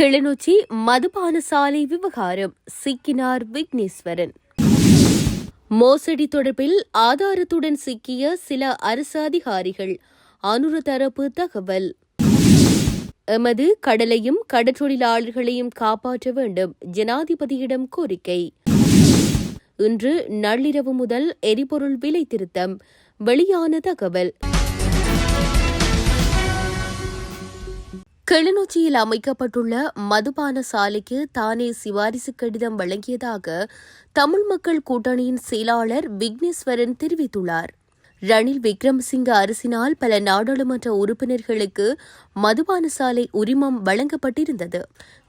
கிளிநொச்சி மதுபான சாலை விவகாரம் சிக்கினார் விக்னேஸ்வரன். மோசடி தொடர்பில் ஆதாரத்துடன் சிக்கிய சில அரசு அதிகாரிகள் அனுறு தரப்பு தகவல். எமது கடலையும் கடற்றொழிலாளர்களையும் காப்பாற்ற வேண்டும் ஜனாதிபதியிடம் கோரிக்கை. இன்று நள்ளிரவு முதல் எரிபொருள் விலை திருத்தம் வெளியான தகவல். கிளிநொச்சியில் அமைக்கப்பட்டுள்ள மதுபான சாலைக்கு தானே சிபாரிசு கடிதம் வழங்கியதாக தமிழ் மக்கள் கூட்டணியின் செயலாளர் விக்னேஸ்வரன் தெரிவித்துள்ளார். ரணில் விக்ரமசிங்க அரசினால் பல நாடாளுமன்ற உறுப்பினர்களுக்கு மதுபான சாலை உரிமம் வழங்கப்பட்டிருந்தது.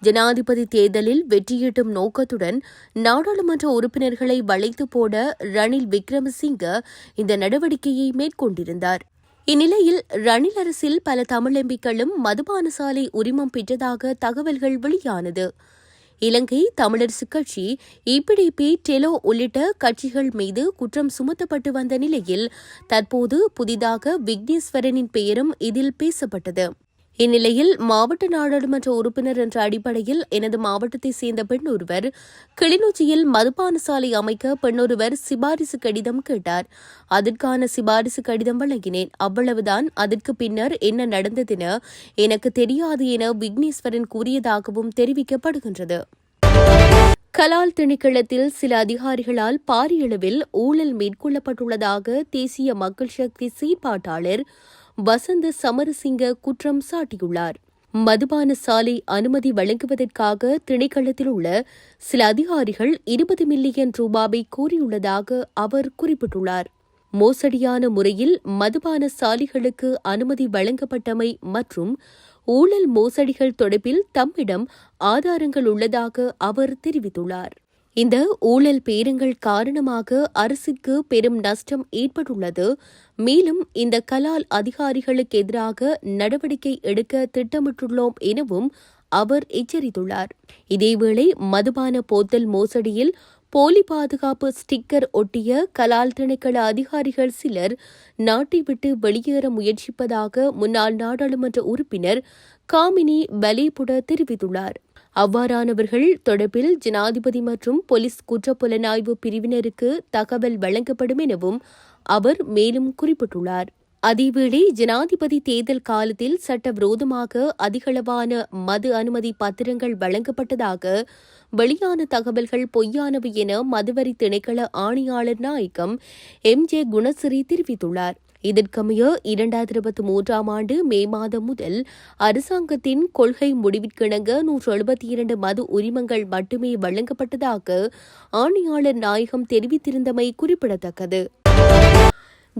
ஜனாதிபதி தேர்தலில் வெற்றியீட்டும் நோக்கத்துடன் நாடாளுமன்ற உறுப்பினர்களை வளைத்து போட ரணில் விக்ரமசிங்க இந்த நடவடிக்கையை மேற்கொண்டிருந்தார். இந்நிலையில் ரணில் அரசில் பல தமிழ் எம்பிக்களும் மதுபான சாலை உரிமம் பெற்றதாக தகவல்கள் வெளியானது. இலங்கை தமிழரசு கட்சி இபிடிபி டெலோ உள்ளிட்ட கட்சிகள் மீது குற்றம் சுமத்தப்பட்டு வந்த நிலையில் தற்போது புதிதாக விக்னேஸ்வரனின் பெயரும் இதில் பேசப்பட்டது. இந்நிலையில் மாவட்ட நாடாளுமன்ற உறுப்பினர் என்ற அடிப்படையில் எனது மாவட்டத்தைச் சேர்ந்த பெண் ஒருவர் கிளிநொச்சியில் மதுபான சாலை அமைக்க பெண்ணொருவர் சிபாரிசு கடிதம் கேட்டார். அதற்கான சிபாரிசு கடிதம் வழங்கினேன். அவ்வளவுதான். அதற்கு பின்னர் என்ன நடந்ததென எனக்கு தெரியாது என விக்னேஸ்வரன் கூறியதாகவும் தெரிவிக்கப்படுகின்றது. கலால் திணைக்களத்தில் சில அதிகாரிகளால் பாரியளவில் ஊழல் மேற்கொள்ளப்பட்டுள்ளதாக தேசிய மக்கள் சக்தி சீர்பாட்டாளர் வசந்த சமரசிங்க குற்றம் சாட்டியுள்ளார். மதுபான சாலை அனுமதி வழங்குவதற்காக திணைக்களத்தில் உள்ள சில அதிகாரிகள் இருபது மில்லியன் ரூபாவை கோரியுள்ளதாக அவர் குறிப்பிட்டுள்ளார். மோசடியான முறையில் மதுபான சாலைகளுக்கு அனுமதி வழங்கப்பட்டமை மற்றும் ஊழல் மோசடிகள் தொடர்பில் தம்மிடம் ஆதாரங்கள் உள்ளதாக அவர் தெரிவித்துள்ளார். இந்த ஊழல் பேரங்கள் காரணமாக அரசுக்கு பெரும் நஷ்டம் ஏற்பட்டுள்ளது. மேலும் இந்த கலால் அதிகாரிகளுக்கு எதிராக நடவடிக்கை எடுக்க திட்டமிட்டுள்ளோம் எனவும் அவர் எச்சரித்துள்ளார். இதேவேளை மதுபான போத்தல் மோசடியில் போலி பாதுகாப்பு ஸ்டிக்கர் ஒட்டிய கலால் திணைக்கள அதிகாரிகள் சிலர் நாட்டை விட்டு வெளியேற முயற்சிப்பதாக முன்னாள் நாடாளுமன்ற உறுப்பினர் காமினி பலேபுட தெரிவித்துள்ளார். அவ்வாறானவர்கள் தொடர்பில் ஜனாதிபதி மற்றும் போலீஸ் குற்றப்புலனாய்வு பிரிவினருக்கு தகவல் வழங்கப்படும் எனவும் அவர் மேலும் குறிப்பிட்டுள்ளார். அதேவேளை ஜனாதிபதி தேர்தல் காலத்தில் சட்டவிரோதமாக அதிகளவான மது அனுமதி பத்திரங்கள் வழங்கப்பட்டதாக வெளியான தகவல்கள் பொய்யானவை என மதுவரி திணைக்கள ஆணையாளர் நாயகம் எம் ஜே குணசிறி தெரிவித்துள்ளார். இதற்கமைய இரண்டாயிரத்தி இருபத்தி மூன்றாம் ஆண்டு மே மாதம் முதல் அரசாங்கத்தின் கொள்கை முடிவிற்கிணங்க நூற்று எழுபத்தி இரண்டு மது உரிமங்கள் மட்டுமே வழங்கப்பட்டதாக ஆணையாளர் நாயகம் தெரிவித்திருந்தமை குறிப்பிடத்தக்கது.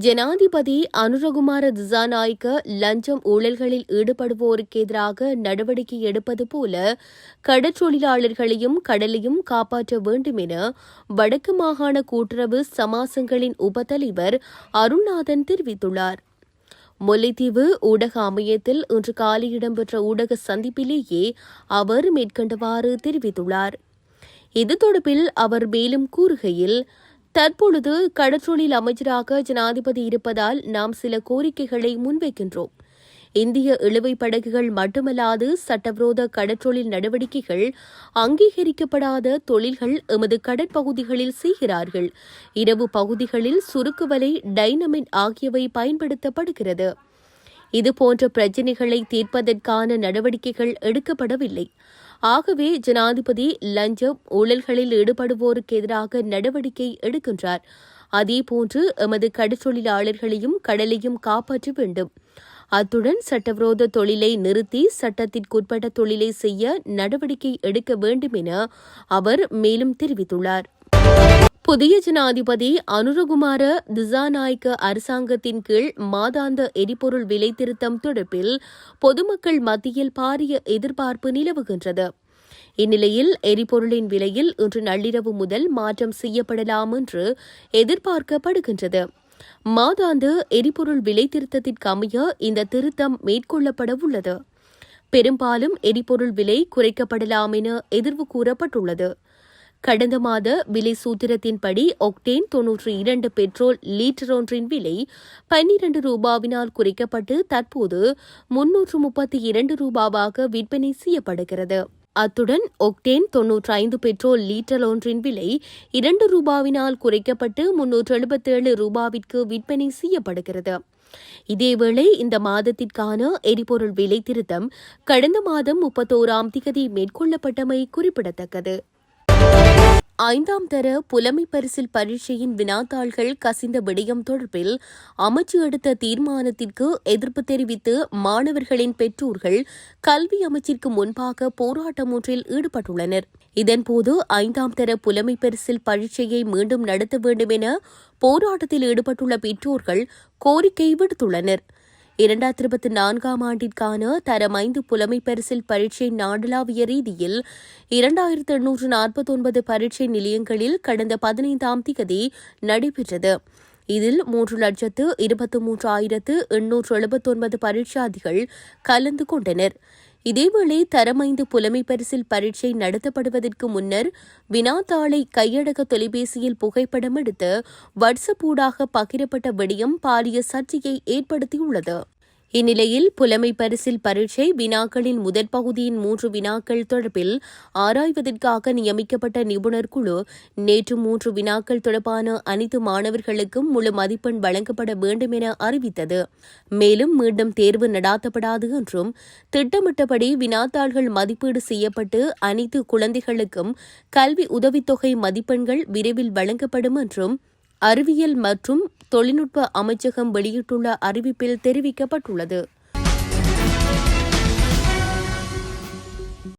ஜனாதிபதி அனுரகுமார திசாநாயக்க லஞ்சம் ஊழல்களில் ஈடுபடுவோருக்கு எதிராக நடவடிக்கை எடுப்பது போல கடற்றொழிலாளர்களையும் கடலையும் காப்பாற்ற வேண்டும் என வடக்கு மாகாண கூட்டுறவு சமாசங்களின் உபத்தலைவர் அருள்நாதன் தெரிவித்துள்ளார். முல்லைத்தீவு ஊடக அமையத்தில் இன்று காலை இடம்பெற்ற ஊடக சந்திப்பிலேயே அவர் மேற்கண்டவாறு தெரிவித்துள்ளார். இது தொடர்பில் அவர் மேலும் கூறுகையில் தற்பொழுது கடற்றொழில் அமைச்சராக ஜனாதிபதி இருப்பதால் நாம் சில கோரிக்கைகளை முன்வைக்கின்றோம். இந்திய இழுவை படகுகள் மட்டுமல்லாது சட்டவிரோத கடற்றொழில் நடவடிக்கைகள் அங்கீகரிக்கப்படாத தொழில்கள் எமது கடற்பகுதிகளில் செய்கிறார்கள். இரவு பகுதிகளில் சுருக்குவலை டைனமின் ஆகியவை பயன்படுத்தப்படுகிறது. இதுபோன்ற பிரச்சினைகளை தீர்ப்பதற்கான நடவடிக்கைகள் எடுக்கப்படவில்லை. ஆகவே ஜனாதிபதி லஞ்சம் ஊழல்களில் ஈடுபடுவோருக்கு எதிராக நடவடிக்கை எடுக்கின்றார். அதேபோன்று எமது கடற்றொழிலாளர்களையும் கடலையும் காப்பாற்ற வேண்டும். அத்துடன் சட்டவிரோத தொழிலை நிறுத்தி சட்டத்திற்குட்பட்ட தொழிலை செய்ய நடவடிக்கை எடுக்க வேண்டும் என அவர் மேலும் தெரிவித்துள்ளார். புதிய ஜனாதிபதி அனுரகுமார திசாநாயக்க அரசாங்கத்தின் கீழ் மாதாந்த எரிபொருள் விலை திருத்தம் தொடர்பில் பொதுமக்கள் மத்தியில் பாரிய எதிர்பார்ப்பு நிலவுகின்றது. இந்நிலையில் எரிபொருளின் விலையில் இன்று நள்ளிரவு முதல் மாற்றம் செய்யப்படலாம் என்று எதிர்பார்க்கப்படுகின்றது. மாதாந்த எரிபொருள் விலை திருத்தத்திற்கு அமைய இந்த திருத்தம் மேற்கொள்ளப்பட உள்ளது. பெரும்பாலும் எரிபொருள் விலை குறைக்கப்படலாம் என எதிர்வு கூறப்பட்டுள்ளது. கடந்த மாத விலை சூத்திரத்தின்படி ஒக்டேன் தொன்னூற்றி இரண்டு பெட்ரோல் லீட்டர் ஒன்றின் விலை பன்னிரண்டு ரூபாவினால் குறைக்கப்பட்டு தற்போது முன்னூற்று முப்பத்தி இரண்டு ரூபாவாக விற்பனை செய்யப்படுகிறது. அத்துடன் ஒக்டேன் தொன்னூற்றி ஐந்து பெட்ரோல் லீட்டர் ஒன்றின் விலை இரண்டு ரூபாவினால் குறைக்கப்பட்டு முன்னூற்று எழுபத்தேழு ரூபாவிற்கு விற்பனை செய்யப்படுகிறது. இதேவேளை இந்த மாதத்திற்கான எரிபொருள் விலை திருத்தம் கடந்த மாதம் முப்பத்தோராம் திகதி மேற்கொள்ளப்பட்டமை குறிப்பிடத்தக்கது. ஐந்தாம் தர புலமை பரிசில் பரீட்சையின் வினாத்தாள்கள் கசிந்த விடயம் தொடர்பில் அமைச்சு எடுத்த தீர்மானத்திற்கு எதிர்ப்பு தெரிவித்து மாணவர்களின் பெற்றோர்கள் கல்வி அமைச்சிற்கு முன்பாக போராட்டம் ஒன்றில் ஈடுபட்டுள்ளனர். இதன்போது ஐந்தாம் தர புலமை பரிசில் பரீட்சையை மீண்டும் நடத்த வேண்டும் என போராட்டத்தில் ஈடுபட்டுள்ள பெற்றோர்கள் கோரிக்கை விடுத்துள்ளனர். இரண்டாயிரத்தி இருபத்தி நான்காம் ஆண்டிற்கான தரம் ஐந்து புலமை பரிசில் பரீட்சை நாடளாவிய ரீதியில் இரண்டாயிரத்து எண்ணூற்று நாற்பத்தி ஒன்பது பரீட்சை நிலையங்களில் கடந்த பதினைந்தாம் திகதி நடைபெற்றது. இதில் மூன்று லட்சத்து இருபத்தி மூன்றாயிரத்து எண்ணூற்று எழுபத்தொன்பது பரீட்சாதிகள் கலந்து கொண்டனர். இதேவேளை தரமைந்து புலமை பரிசில் பரீட்சை நடத்தப்படுவதற்கு முன்னர் வினாத்தாளை கையடக தொலைபேசியில் புகைப்படம் எடுத்து வாட்ஸ்அப் ஊடாக பகிரப்பட்ட விடயம் பாரிய சர்ச்சையை ஏற்படுத்தியுள்ளது. இந்நிலையில் புலமை பரிசில் பரீட்சை வினாக்களின் முதற் பகுதியின் மூன்று வினாக்கள் தொடர்பில் ஆராய்வதற்காக நியமிக்கப்பட்ட நிபுணர் குழு நேற்று மூன்று வினாக்கள் தொடர்பான அனைத்து மாணவர்களுக்கும் முழு மதிப்பெண் வழங்கப்பட வேண்டும் என அறிவித்தது. மேலும் மீண்டும் தேர்வு நடாத்தப்படாது என்றும் திட்டமிட்டபடி வினாத்தாள்கள் மதிப்பீடு செய்யப்பட்டு அனைத்து குழந்தைகளுக்கும் கல்வி உதவித்தொகை மதிப்பெண்கள் விரைவில் வழங்கப்படும் என்றும் அறிவியல் மற்றும் தொழில்நுட்ப அமைச்சகம் வெளியிட்டுள்ள அறிவிப்பில் தெரிவிக்கப்பட்டுள்ளது.